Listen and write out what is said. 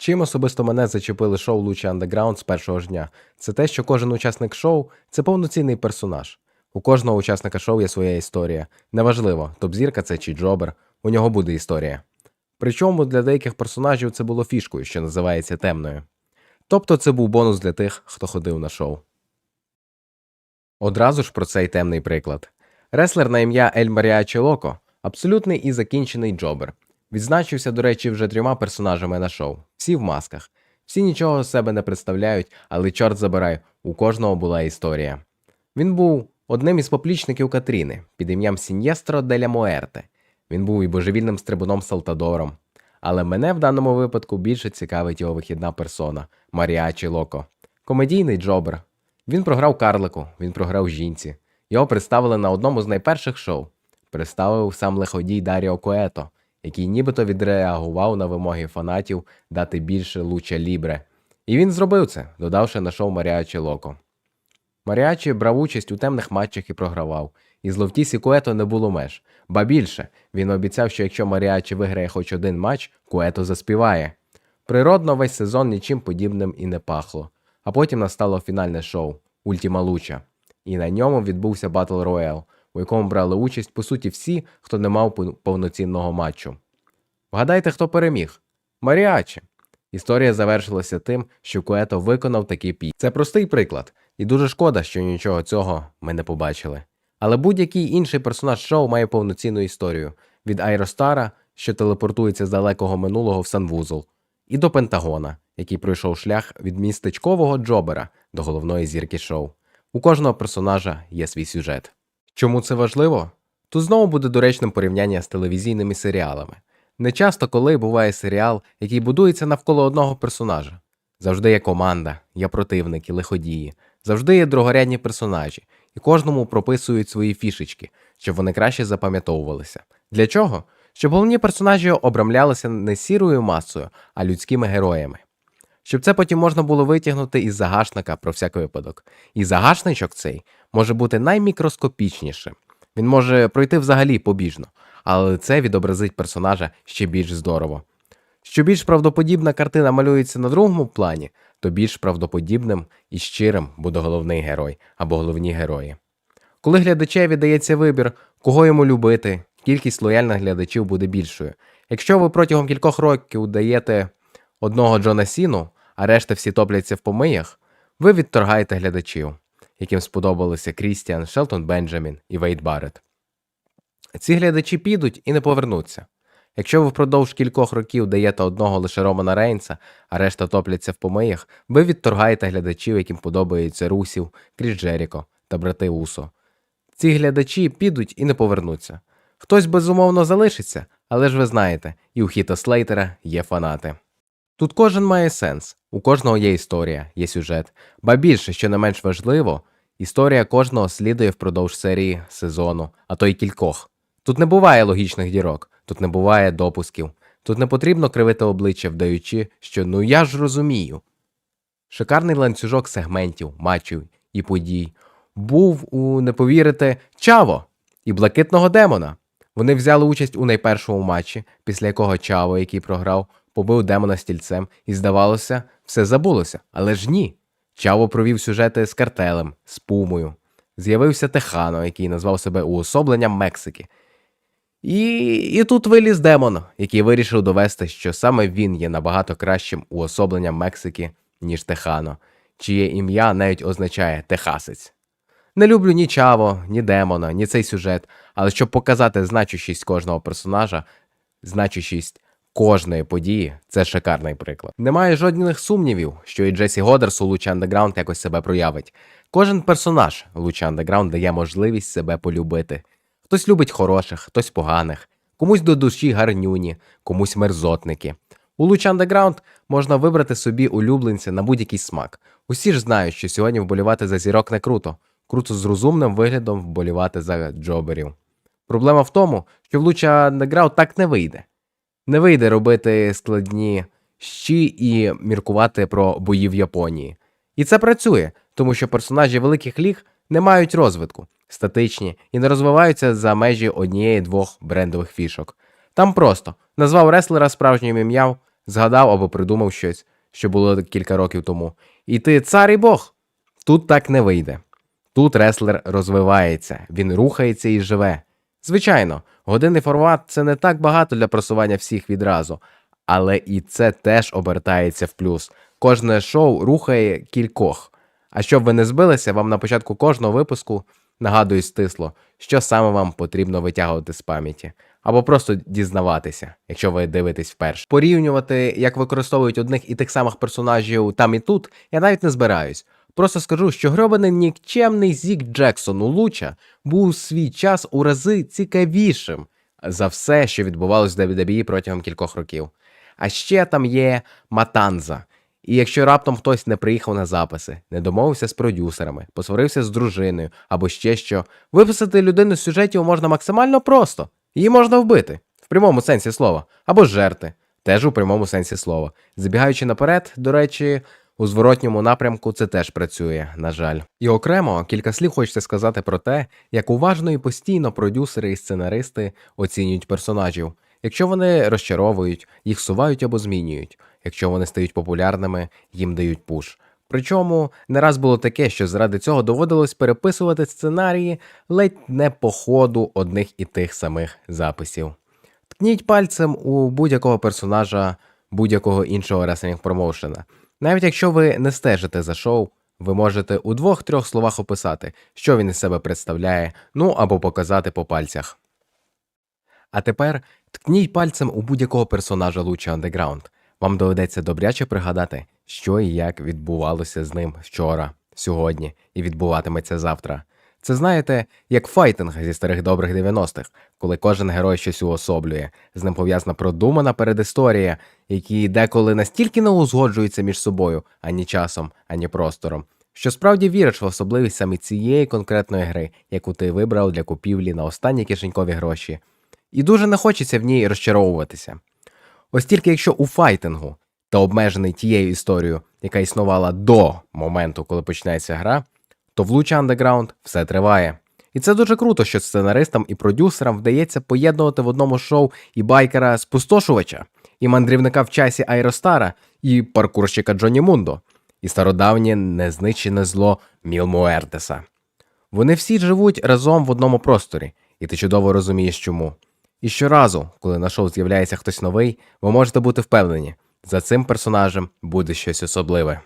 Чим особисто мене зачепили шоу Лучі Андеграунд з першого ж дня, це те, що кожен учасник шоу це повноцінний персонаж. У кожного учасника шоу є своя історія. Неважливо, топ-зірка це чи джобер, у нього буде історія. Причому для деяких персонажів це було фішкою, що називається темною. Тобто це був бонус для тих, хто ходив на шоу. Одразу ж про цей темний приклад. Реслер на ім'я Ель Маріачі Локо абсолютний і закінчений джобер. Відзначився, до речі, вже трьома персонажами на шоу. Всі в масках. Всі нічого з себе не представляють, але чорт забирай, у кожного була історія. Він був одним із поплічників Катріни під ім'ям Сінєстро деля Моерте. Він був і божевільним стрибуном Салтадором. Але мене в даному випадку більше цікавить його вихідна персона Маріачі Локо. Комедійний джобер. Він програв карлику, він програв жінці. Його представили на одному з найперших шоу. Представив сам лиходій Даріо Което, який нібито відреагував на вимоги фанатів дати більше луча лібре. І він зробив це, додавши на шоу Маріачі Локо. Маріачі брав участь у темних матчах і програвав. І зловтісі Куето не було меж. Ба більше, він обіцяв, що якщо Маріачі виграє хоч один матч, Куето заспіває. Природно, весь сезон нічим подібним і не пахло. А потім настало фінальне шоу Ультіма Луча. І на ньому відбувся Батл Роял, у якому брали участь по суті всі, хто не мав повноцінного матчу. Вгадайте, хто переміг? Маріачі. Історія завершилася тим, що Куето виконав такий пій. Це простий приклад, і дуже шкода, що нічого цього ми не побачили. Але будь-який інший персонаж шоу має повноцінну історію від Айростара, що телепортується з далекого минулого в Санвузол, і до Пентагона, який пройшов шлях від містечкового Джобера до головної зірки шоу. У кожного персонажа є свій сюжет. Чому це важливо? Тут знову буде доречним порівняння з телевізійними серіалами. Не часто коли буває серіал, який будується навколо одного персонажа. Завжди є команда, є противники, лиходії, завжди є другорядні персонажі, і кожному прописують свої фішечки, щоб вони краще запам'ятовувалися. Для чого? Щоб головні персонажі обрамлялися не сірою масою, а людськими героями. Щоб це потім можна було витягнути із загашника про всяк випадок. І загашничок цей може бути наймікроскопічнішим. Він може пройти взагалі побіжно, але це відобразить персонажа ще більш здорово. Що більш правдоподібна картина малюється на другому плані, то більш правдоподібним і щирим буде головний герой або головні герої. Коли глядачеві дається вибір, кого йому любити, кількість лояльних глядачів буде більшою. Якщо ви протягом кількох років даєте одного Джона Сіну, а решта всі топляться в помиях, ви відторгаєте глядачів, яким сподобалися Крістіан, Шелтон Бенджамін і Вейд Барретт. Ці глядачі підуть і не повернуться. Якщо ви впродовж кількох років даєте одного лише Романа Рейнса, а решта топляться в помиях, ви відторгаєте глядачів, яким подобаються Русів, Кріс Джеріко та брати Усо. Ці глядачі підуть і не повернуться. Хтось безумовно залишиться, але ж ви знаєте, і у Хіта Слейтера є фанати. Тут кожен має сенс, у кожного є історія, є сюжет, ба більше, що не менш важливо, історія кожного слідує впродовж серії, сезону, а то й кількох. Тут не буває логічних дірок, тут не буває допусків, тут не потрібно кривити обличчя, вдаючи, що ну я ж розумію. Шикарний ланцюжок сегментів, матчів і подій був у не повірите Чаво і блакитного демона. Вони взяли участь у найпершому матчі, після якого Чаво, який програв, побив демона стільцем, і здавалося, все забулося. Але ж ні. Чаво провів сюжети з картелем, з пумою. З'явився Техано, який назвав себе уособленням Мексики. І, і тут виліз демон, який вирішив довести, що саме він є набагато кращим уособленням Мексики, ніж Техано, чиє ім'я навіть означає Техасець. Не люблю ні Чаво, ні демона, ні цей сюжет, але щоб показати значущість кожного персонажа, значущість кожної події, це шикарний приклад. Немає жодних сумнівів, що і Джесі Годерс у Луча Андеграунд якось себе проявить. Кожен персонаж Луча Андеграунд дає можливість себе полюбити. Хтось любить хороших, хтось поганих, комусь до душі гарнюні, комусь мерзотники. У Луч Underground можна вибрати собі улюбленця на будь-який смак. Усі ж знають, що сьогодні вболівати за зірок не круто. Круто з розумним виглядом вболівати за джоберів. Проблема в тому, що в Луча Underground так не вийде. Не вийде робити складні щі і міркувати про бої в Японії. І це працює, тому що персонажі великих ліг не мають розвитку, статичні і не розвиваються за межі однієї-двох брендових фішок. Там просто назвав реслера справжнім ім'ям, згадав або придумав щось, що було кілька років тому. І ти цар і Бог. Тут так не вийде. Тут реслер розвивається, він рухається і живе. Звичайно, годинний формат це не так багато для просування всіх відразу, але і це теж обертається в плюс. Кожне шоу рухає кількох. А щоб ви не збилися, вам на початку кожного випуску нагадую стисло, що саме вам потрібно витягувати з пам'яті, або просто дізнаватися, якщо ви дивитесь вперше. Порівнювати, як використовують одних і тих самих персонажів там і тут, я навіть не збираюсь. Просто скажу, що гробаний нікчемний Зік Джексон у Луча був у свій час у рази цікавішим за все, що відбувалось в WWE протягом кількох років. А ще там є Матанза. І якщо раптом хтось не приїхав на записи, не домовився з продюсерами, посварився з дружиною або ще що, виписати людину з сюжетів можна максимально просто. Її можна вбити в прямому сенсі слова, або жерти, теж у прямому сенсі слова. Забігаючи наперед, до речі, у зворотньому напрямку це теж працює, на жаль. І окремо кілька слів хочеться сказати про те, як уважно і постійно продюсери і сценаристи оцінюють персонажів. Якщо вони розчаровують, їх сувають або змінюють. Якщо вони стають популярними, їм дають пуш. Причому не раз було таке, що заради цього доводилось переписувати сценарії ледь не по ходу одних і тих самих записів. Ткніть пальцем у будь-якого персонажа будь-якого іншого реслінг промоушена. Навіть якщо ви не стежите за шоу, ви можете у двох-трьох словах описати, що він із себе представляє, ну або показати по пальцях. А тепер ткніть пальцем у будь-якого персонажа Луча Underground. Вам доведеться добряче пригадати, що і як відбувалося з ним вчора, сьогодні і відбуватиметься завтра. Це знаєте, як файтинг зі старих добрих 90-х, коли кожен герой щось уособлює, з ним пов'язана продумана передісторія, які деколи настільки не узгоджуються між собою ані часом, ані простором, що справді віриш в особливість саме цієї конкретної гри, яку ти вибрав для купівлі на останні кишенькові гроші. І дуже не хочеться в ній розчаровуватися. Ось тільки якщо у файтингу та обмежений тією історією, яка існувала до моменту, коли починається гра, то в Луча Underground все триває. І це дуже круто, що сценаристам і продюсерам вдається поєднувати в одному шоу і байкера спустошувача, і мандрівника в часі Айростара, і паркурщика Джоні Мундо, і стародавнє незнищене зло Міл Муертеса. Вони всі живуть разом в одному просторі, і ти чудово розумієш чому. І щоразу, коли на шоу з'являється хтось новий, ви можете бути впевнені, за цим персонажем буде щось особливе.